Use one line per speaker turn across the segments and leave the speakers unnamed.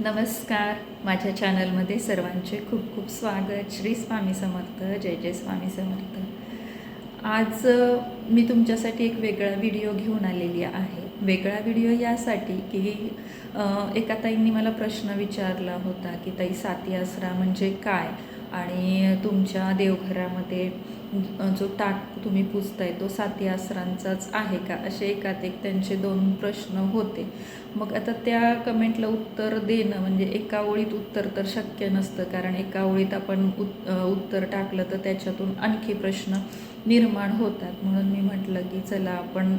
नमस्कार. माझ्या चॅनलमध्ये सर्वांचे खूप खूप स्वागत. श्री स्वामी समर्थ. जय जय स्वामी समर्थ. आज मी तुमच्यासाठी एक वेगळा व्हिडिओ घेऊन आलेली आहे. वेगळा व्हिडिओ यासाठी की एका ताईंनी मला प्रश्न विचारला होता की ताई साती आसरा म्हणजे काय? आणि तुमच्या देवघरामध्ये जो टाक तुम्ही पुजताय तो साती आसरांचाच आहे का? असे एकात एक त्यांचे दोन प्रश्न होते. मग आता त्या कमेंटला उत्तर देणं म्हणजे एका ओळीत उत्तर तर शक्य नसतं कारण एका ओळीत आपण उत् उत्तर टाकलं तर त्याच्यातून आणखी प्रश्न निर्माण होतात. म्हणून मी म्हटलं की चला आपण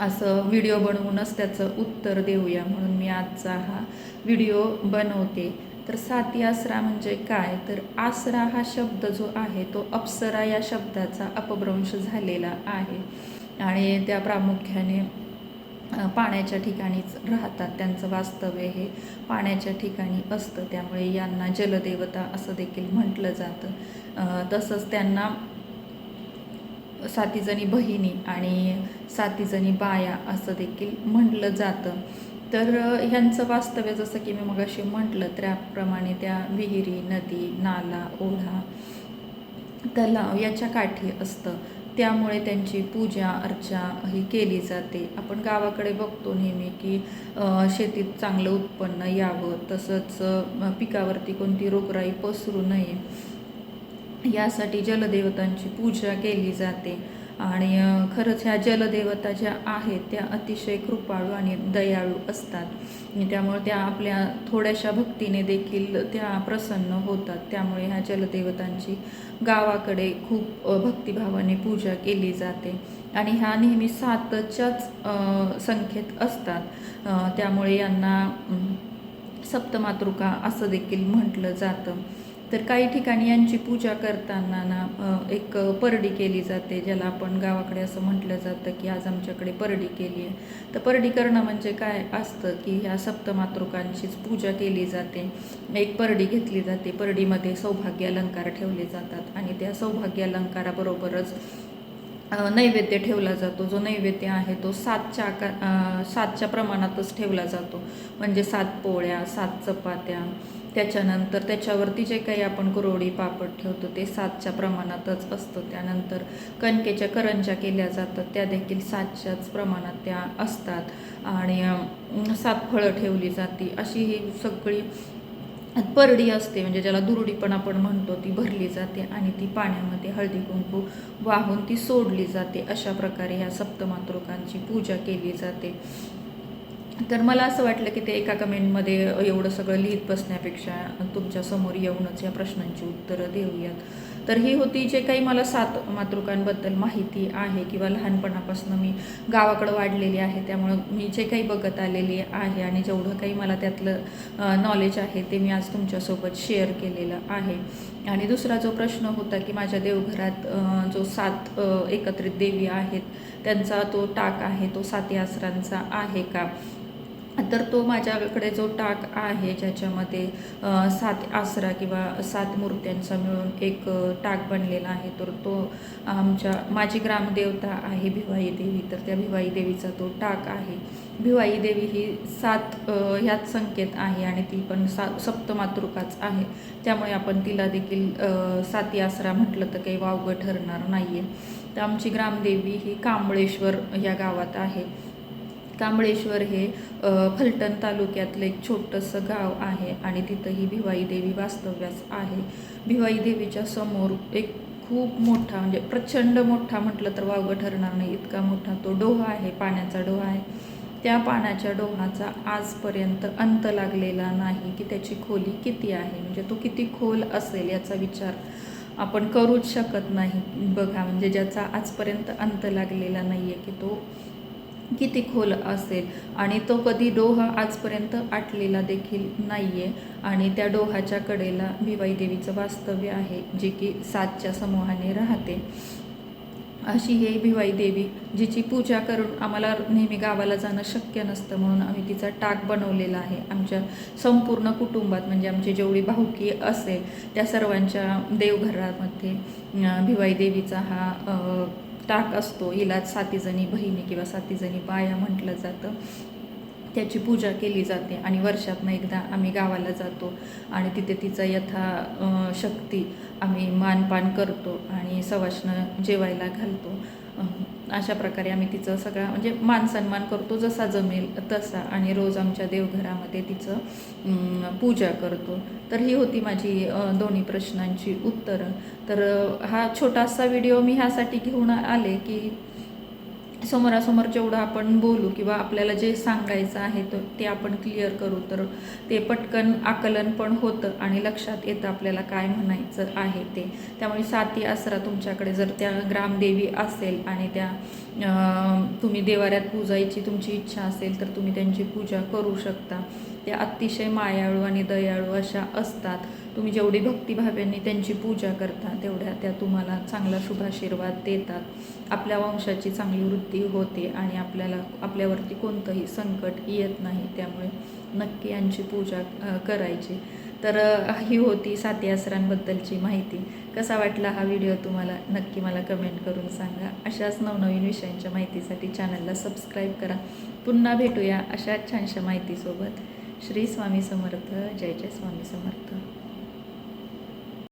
असं व्हिडिओ बनवूनच त्याचं उत्तर देऊया. म्हणून मी आजचा हा व्हिडिओ बनवते. तर साती आसरा म्हणजे काय? तर आसरा हा शब्द जो आहे तो अप्सरा या शब्दाचा अपभ्रंश झालेला आहे. आणि त्या प्रामुख्याने पाण्याच्या ठिकाणीच राहतात. त्यांचं वास्तव्य हे पाण्याच्या ठिकाणी असतं. त्यामुळे यांना जलदेवता असं देखील म्हटलं जातं. तसंच त्यांना सातीजणी बहिणी आणि सातीजणी बाया असं देखील म्हटलं जातं. तर ह्यांचं वास्तव्य जसं की मी मगाशी म्हटलं त्याप्रमाणे त्या विहिरी नदी नाला ओढा तलाव याच्या काठी असतं. त्यामुळे त्यांची पूजा अर्चा ही केली जाते. आपण गावाकडे बघतो नेहमी की शेतीत चांगलं उत्पन्न यावं तसंच पिकावरती कोणती रोगराई पसरू नये यासाठी जलदेवतांची पूजा केली जाते. आणि खरंच ह्या जलदेवता ज्या आहेत त्या अतिशय कृपाळू आणि दयाळू असतात. त्यामुळे त्या आपल्या थोड्याशा भक्तीने देखील त्या प्रसन्न होतात. त्यामुळे ह्या जलदेवतांची गावाकडे खूप भक्तिभावाने पूजा केली जाते. आणि ह्या नेहमी सातच्याच संख्येत असतात. त्यामुळे यांना सप्तमातृका असं देखील म्हटलं जातं. तर काही ठिकाणी यांची पूजा करताना ना एक परडी केली जाते ज्याला आपण गावाकडे असं म्हटलं जातं की आज आमच्याकडे परडी केली आहे. तर परडी करणं म्हणजे काय असतं की ह्या सप्तमातृकांचीच पूजा केली जाते. एक परडी घेतली जाते. परडीमध्ये सौभाग्य अलंकार ठेवले जातात आणि त्या सौभाग्य अलंकाराबरोबरच नैवेद्य ठेवला जातो. जो नैवेद्य आहे तो सातच्या आकार सातच्या प्रमाणातच ठेवला जातो. म्हणजे सात पोळ्या सात चपात्या त्याच्यानंतर त्याच्यावरती जे काही आपण कुरोडी पापड ठेवतो ते सातच्या प्रमाणातच असतं. त्यानंतर कणकेच्या करंजा केल्या जातात त्या देखील सातच्याच प्रमाणात त्या असतात. आणि सात फळं ठेवली जाती. अशी ही सगळी परडी असते म्हणजे ज्याला दुरडी पण आपण म्हणतो ती भरली जाते आणि ती पाण्यामध्ये हळदी कुंकू वाहून ती सोडली जाते. अशा प्रकारे ह्या सप्तमातृकांची पूजा केली जाते. तर मला असं वाटलं की ते एका कमेंटमध्ये एवढं सगळं लिहित बसण्यापेक्षा तुमच्यासमोर येऊनच या प्रश्नांची उत्तरं देऊयात. तर ही होती जे काही मला सात मातृकांबद्दल माहिती आहे किंवा लहानपणापासून मी गावाकडं वाढलेली आहे त्यामुळं मी जे काही बघत आलेली आहे आणि जेवढं काही मला त्यातलं नॉलेज आहे ते मी आज तुमच्यासोबत शेअर केलेलं आहे. आणि दुसरा जो प्रश्न होता की माझ्या देवघरात जो सात एकत्रित देवी आहेत त्यांचा तो टाक आहे तो साती आसरांचा आहे का? तर तो माझ्याकडे जो टाक आहे ज्याच्यामध्ये सात आसरा किंवा सात मूर्त्यांचा मिळून एक टाक बनलेला आहे तर तो आमच्या माझी ग्रामदेवता आहे भिवाई देवी तर त्या भिवाई देवीचा तो टाक आहे. भिवाई देवी ही सात ह्याच संकेत आहे आणि ती पण सा सप्तमातृकाच आहे. त्यामुळे आपण तिला देखील साती आसरा म्हटलं तर काही वावगं ठरणार नाही आहे तर आमची ग्रामदेवी ही कांबळेश्वर या गावात आहे. कांबळेश्वर हे फलटण तालुक्यातलं एक छोटंसं गाव आहे आणि तिथंही भिवाई देवी वास्तव्यास आहे. भिवाई देवीच्या समोर एक खूप मोठा म्हणजे प्रचंड मोठा म्हटलं तर वावगं ठरणार नाही इतका मोठा तो डोहा आहे पाण्याचा डोहा आहे. त्या पाण्याच्या डोहाचा आजपर्यंत अंत लागलेला नाही की त्याची खोली किती आहे म्हणजे तो किती खोल असेल याचा विचार आपण करूच शकत नाही. बघा म्हणजे ज्याचा आजपर्यंत अंत लागलेला नाही आहे की तो किती खोल असेल. आणि तो कधी डोहा आजपर्यंत आटलेला देखील नाही आहे आणि त्या डोहाच्या कडेला भिवाई देवीचं वास्तव्य आहे जे की सातच्या समूहाने राहते. अशी ही भिवाई देवी जिची पूजा करून आम्हाला नेहमी गावाला जाणं शक्य नसतं म्हणून आम्ही तिचा टाक बनवलेला आहे. आमच्या संपूर्ण कुटुंबात म्हणजे आमची जेवढी भाऊकी असेल त्या सर्वांच्या देवघरामध्ये भिवाई देवीचा हा टाक असतो हिला सातीजणी बहिणी किंवा सातीजणी बाया म्हटलं जातं. त्याची पूजा केली जाते आणि वर्षातनं एकदा आम्ही गावाला जातो आणि तिथे तिचा यथा शक्ती आम्ही मानपान करतो आणि सवाशनं जेवायला घालतो. अशा प्रकारे आम्ही तिचं सगळा म्हणजे मान सन्मान करतो जसा जमेल तसा. आणि रोज आमच्या देवघरामध्ये तिचं पूजा करतो. तर ही होती माझी दोन्ही प्रश्नांची उत्तरं. तर हा छोटासा व्हिडिओ मी ह्यासाठी घेऊन आले की समोरासमोर जेवढं आपण बोलू किंवा आपल्याला जे सांगायचं आहे तर ते आपण क्लिअर करू तर ते पटकन आकलन पण होतं आणि लक्षात येतं आपल्याला काय म्हणायचं आहे ते. त्यामुळे साती आसरा तुमच्याकडे जर त्या ग्रामदेवी असेल आणि त्या तुम्ही देवाऱ्यात पूजायची तुमची इच्छा असेल तर तुम्ही त्यांची पूजा करू शकता. त्या अतिशय मायाळू आणि दयाळू अशा असतात. तुम्ही जेवढी भक्तिभाव्यांनी त्यांची पूजा करता तेवढ्या त्या तुम्हाला चांगला शुभाशीर्वाद देतात. आपल्या वंशाची चांगली वृद्धी होते आणि आपल्याला आपल्यावरती कोणतंही संकट येत नाही. त्यामुळे नक्की यांची पूजा करायची. तर ही होती साती आसरांबद्दलची माहिती. कसा वाटला हा व्हिडिओ तुम्हाला? नक्की मला कमेंट करून सांगा. अशाच नवनवीन विषयांच्या माहितीसाठी चॅनलला सबस्क्राईब करा. पुन्हा भेटूया अशा छानशा माहितीसोबत. श्री स्वामी समर्थ. जय जय स्वामी समर्थ.